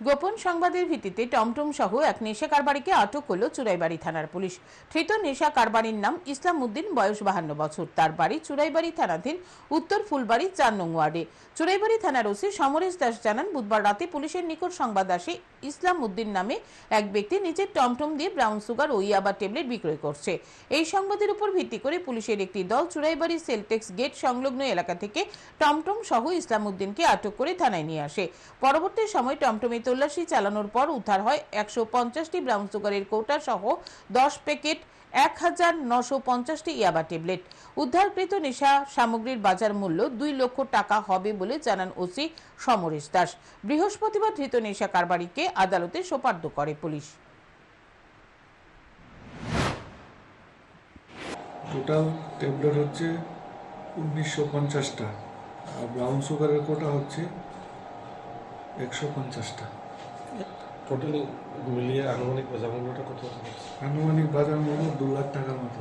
গোপন সংবাদের ভিত্তিতে টমটম সহ এক নেশা কারবারিকে আটক করল চুরাইবাড়ি থানার পুলিশ। ধৃত নেশা কারবারির নাম ইসলাম উদ্দিন বয়স বাহান্ন বছর। তার বাড়ি চুরাইবাড়ি থানাধীন উত্তর ফুলবাড়ি চার নং ওয়ার্ডে। চুরাইবাড়ি থানার ওসি সমরেশ দাস জানান, বুধবার রাতে পুলিশের নিকট সংবাদ আসে ইসলাম উদ্দিন নামে এক ব্যক্তি নিজের টমটম দিয়ে ব্রাউন সুগার ও ইয়াবা ট্যাবলেট বিক্রয় করছে। এই সংবাদের উপর ভিত্তি করে পুলিশের একটি দল চুরাইবাড়ি সেলটেক্স গেট সংলগ্ন এলাকা থেকে টমটম সহ ইসলাম উদ্দিনকে আটক করে থানায় নিয়ে আসে। পরবর্তী সময় টমটমে তল্লাশি চালানোর পর উদ্ধার হয় একশো পঞ্চাশটি ব্রাউন সুগারের কৌটা সহ দশ প্যাকেট এক হাজার নশো পঞ্চাশটি ইয়াবা ট্যাবলেট। উদ্ধারকৃত নেশা সামগ্রীর বাজার মূল্য দুই লক্ষ টাকা হবে বলে জানান ওসি সমরেশ দাস। বৃহস্পতিবার ধৃত নেশা কারবারিকে আদালতে সোপার্দ করে পুলিশ। টোটাল ট্যাবলেট হচ্ছে উনিশশো পঞ্চাশটা, আর ব্রাউন সুগারের কোটা হচ্ছে একশো পঞ্চাশটা। টোটালি মিলিয়ে আনুমানিক বাজার মূল্যটা কত আনুমানিক বাজার মূল্য দু লাখ টাকার মতো।